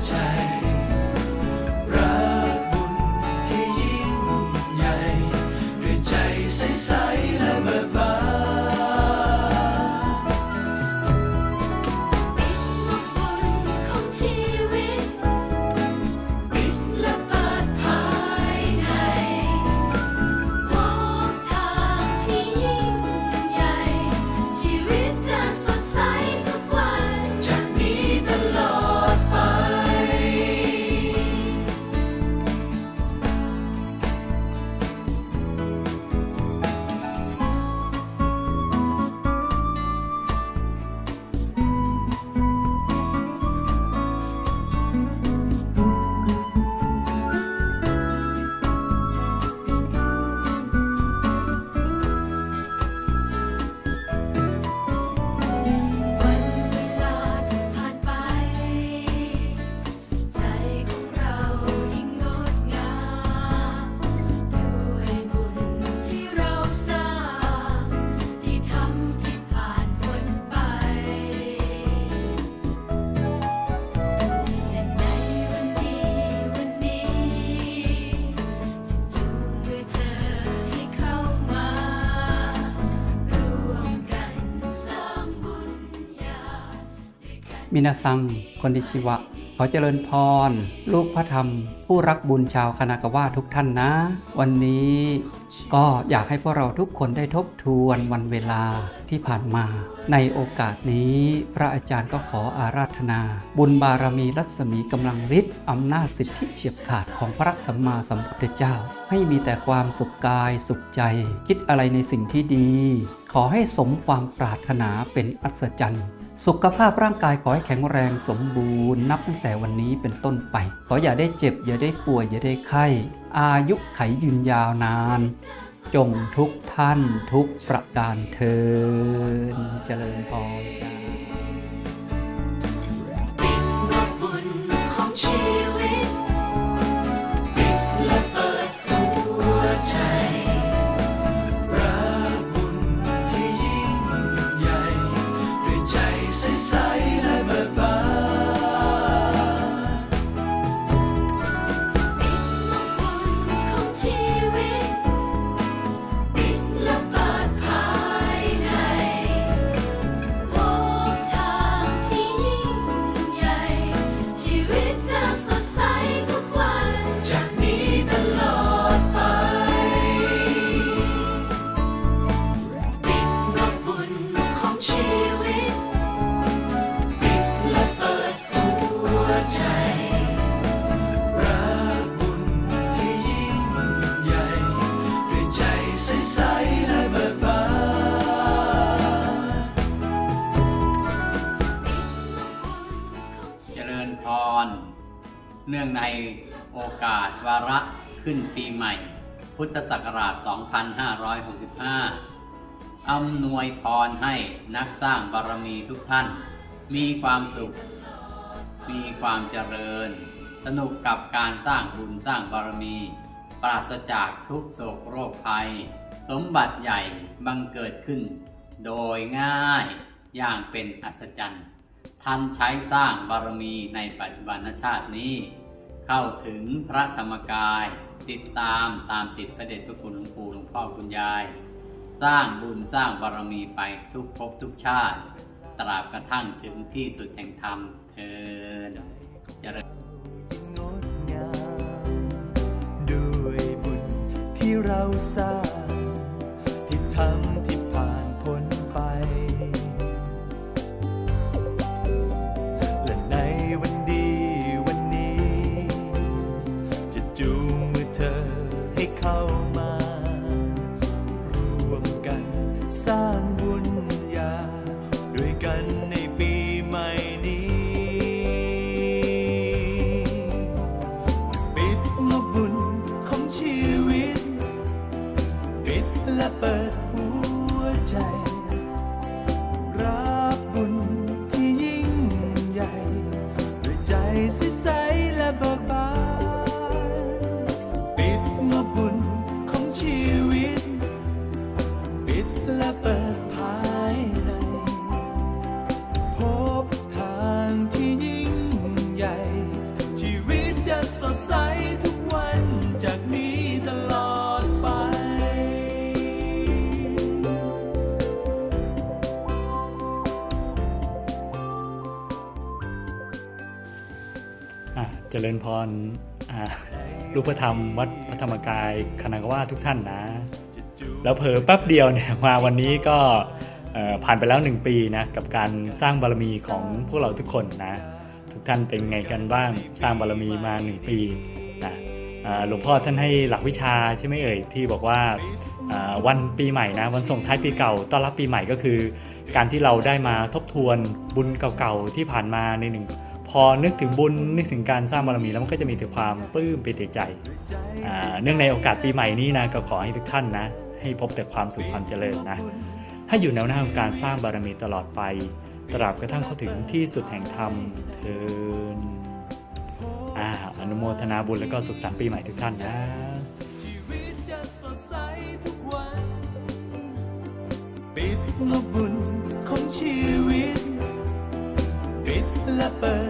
child. มินาซังคนดิชิวะ ขอเจริญพร ลูกพระธรรม ผู้รักบุญชาวคณากาวะทุกท่านนะ วันนี้ก็อยากให้พวกเราทุกคนได้ทบทวนวันเวลาที่ผ่านมา ในโอกาสนี้ พระอาจารย์ก็ขออาราธนา บุญบารมีรัศมีกำลังฤทธิ์อำนาจสิทธิเฉียบขาดของพระสัมมาสัมพุทธเจ้า ให้มีแต่ความสุขกายสุขใจ คิดอะไรในสิ่งที่ดี ขอให้สมความปรารถนาเป็นอัศจรรย์ สุขภาพร่างกายขอให้แข็งแรงสมบูรณ์ นับตั้งแต่วันนี้เป็นต้นไป ขออย่าได้เจ็บ อย่าได้ป่วย อย่าได้ไข้ อายุไขยืนยาวนาน จงทุกท่านทุกประการเทินเจริญพร เนื่องในโอกาสวาระขึ้นปีใหม่ พุทธศักราช 2565 อำนวยพรให้นักสร้างบารมีทุกท่าน มีความสุข มีความเจริญ สนุกกับการสร้างบุญสร้างบารมี ปราศจากทุกโศกโรคภัย สมบัติใหญ่บังเกิดขึ้น โดยง่ายอย่างเป็นอัศจรรย์ท่านใช้สร้างบารมีในปัจจุบันชาตินี้ เข้าถึงพระธรรมกาย ติดตามตามติดพระเดชพระคุณหลวงปู่หลวงพ่อคุณยาย สร้างบุญสร้างบารมีไปทุกภพทุกชาติ ตราบกระทั่งถึงที่สุดแห่งธรรมเธอญเจริญงดงามด้วยบุญที่เราสร้างที่ทำ บุญญาด้วยกันในปีใหม่นี้ปิดงบบุญของชีวิต ปิดและเปิดหัวใจ รับบุญที่ยิ่งใหญ่ ด้วยใจใส ริญพรอะรูปธรรมวัดพระธรรมกายคณะกว่าทุกท่านนะ แล้วเผลอแป๊บเดียวเนี่ยมาวันนี้ก็ผ่านไปแล้วหนึ่งปีนะกับการสร้างบารมีของพวกเราทุกคนนะ ทุกท่านเป็นไงกันบ้างสร้างบารมีมาหนึ่งปีนะหลวงพ่อท่านให้หลักวิชาใช่ไหมเอ่ยที่บอกว่าวันปีใหม่นะวันส่งท้ายปีเก่าต้อนรับปีใหม่ก็คือ การที่เราได้มาทบทวนบุญเก่าๆที่ผ่านมาในหนึ่ง พอนึกถึงบุญนึกถึงการสร้างบารมีแล้วมันก็จะมีแต่ความปลื้มปิติใจเนื่องในโอกาสปีใหม่นี้นะก็ขอให้ทุกท่านนะ ให้พบแต่ความสุขความเจริญนะให้อยู่แนวหน้าของการสร้างบารมีตลอดไปตราบกระทั่งเข้าถึงที่สุดแห่งธรรมเทินอ่าอนุโมทนาบุญแล้วก็สุขสันต์ปีใหม่ทุกท่านนะชีวิตจะสดใสทุกวันปิดงบบุญของชีวิตปิดและเปิด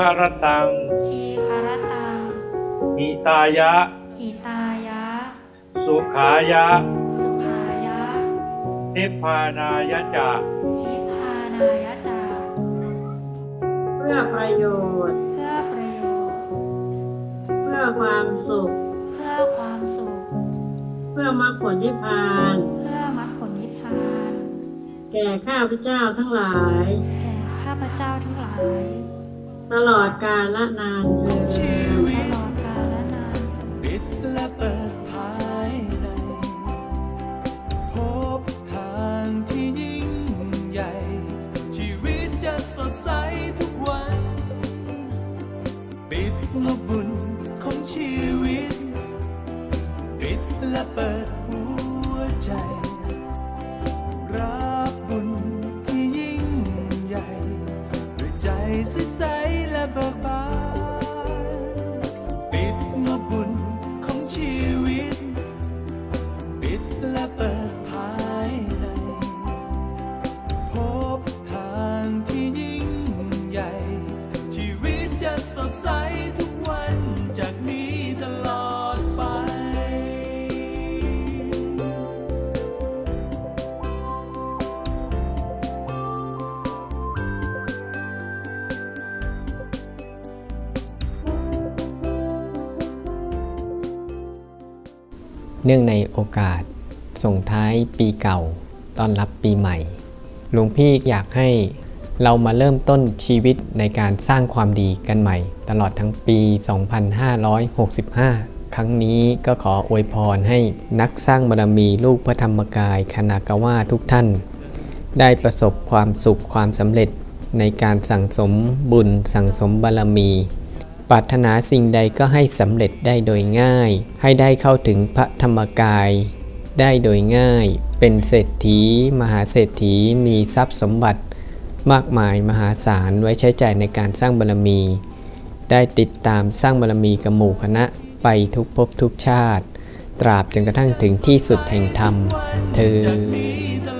คารตัง ทีคารตังหิตายะ หิตายะ สุขายะ สุขายะนิพพานายะจะนิพพานายะจาเพื่อประโยชน์ เพื่อประโยชน์ เพื่อความสุข เพื่อความสุข เพื่อมรรคผลนิพพาน เพื่อมรรคผลนิพพาน แก่ข้าพเจ้าทั้งหลาย แก่ข้าพเจ้าทั้งหลาย ตลอดกาลละนานเทอชีญวิตลอดกาลนานปิดและเปิดภายใน พบทางที่ยิ่งใหญ่ ชีวิตจะสดใสทุกวัน ปิดงบบุญของชีวิต ปิดและเปิด เนื่องในโอกาสส่งท้ายปีเก่าต้อนรับปีใหม่ หลวงพี่อยากให้เรามาเริ่มต้นชีวิตในการสร้างความดีกันใหม่ ตลอดทั้งปี 2565 ครั้งนี้ก็ขออวยพรให้นักสร้างบารมีลูกพระธรรมกายคณากว่าทุกท่าน ได้ประสบความสุขความสำเร็จในการสั่งสมบุญสั่งสมบารมี ปรารถนาสิ่งใดก็ให้สำเร็จได้โดยง่าย ให้ได้เข้าถึงพระธรรมกาย ได้โดยง่าย เป็นเศรษฐี มหาเศรษฐีมีทรัพย์สมบัติ มากมายมหาศาลไว้ใช้จ่ายในการสร้างบารมี ได้ติดตามสร้างบารมีกับหมู่คณะไปทุกภพทุกชาติ ตราบจนกระทั่งถึงที่สุดแห่งธรรม เธอ